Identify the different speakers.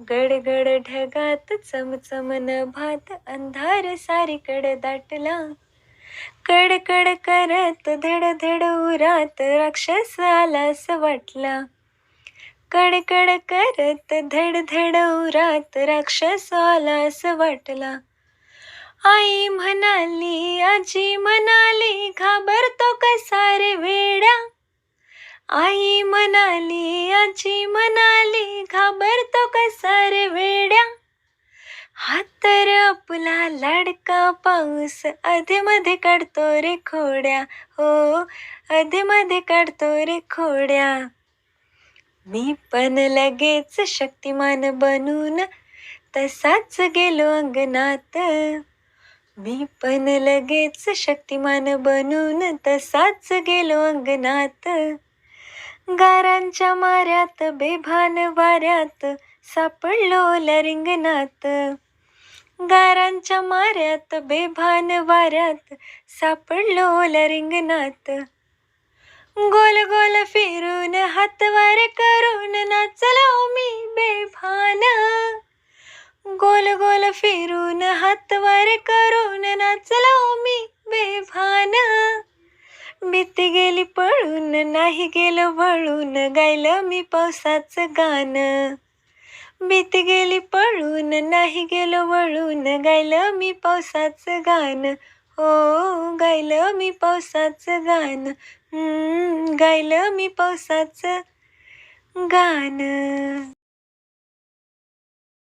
Speaker 1: गडगड ढगात चमचमन भात अंधार सारीकड दाटला. कडकड करत धड धड उरात राक्षस आलास वाटला. कडकड करत धड धड उरात राक्षस आलास वाटला. आई म्हणाली आजी म्हणाली घाबरतो कसा रे वेडा? आई म्हणाली आजी म्हणाली घाबरतो पसारे वेड्या. हा तर आपला लाडका पाऊस. अधेमध्ये काढतो रे खोड्या. हो अधेमध्ये काढतो रे खोड्या. मी पण लगेच शक्तिमान बनून तसाच गेलो अंगणात. मी पण लगेच शक्तिमान बनून तसाच गेलो अंगणात. गारांच्या माऱ्यात बेभान वाऱ्यात सापडलो लरिंगनाथ गारांच्या माऱ्यात बेभान वाऱ्यात सापडलो लरिंगनाथ गोल गोल फिरून हात करून नाचलो मी बेभान. गोल गोल फिरून हात करून नाचलो मी बेभान. भीती गेली पळून नाही गेलो वळून गायलं मी पावसाचं गाणं. भीती गेली पळून नाही गेलो वळून गायलं मी पावसाचं गाणं. हो गायलं मी पावसाचं गाणं. गायलं मी पावसाचं गाणं.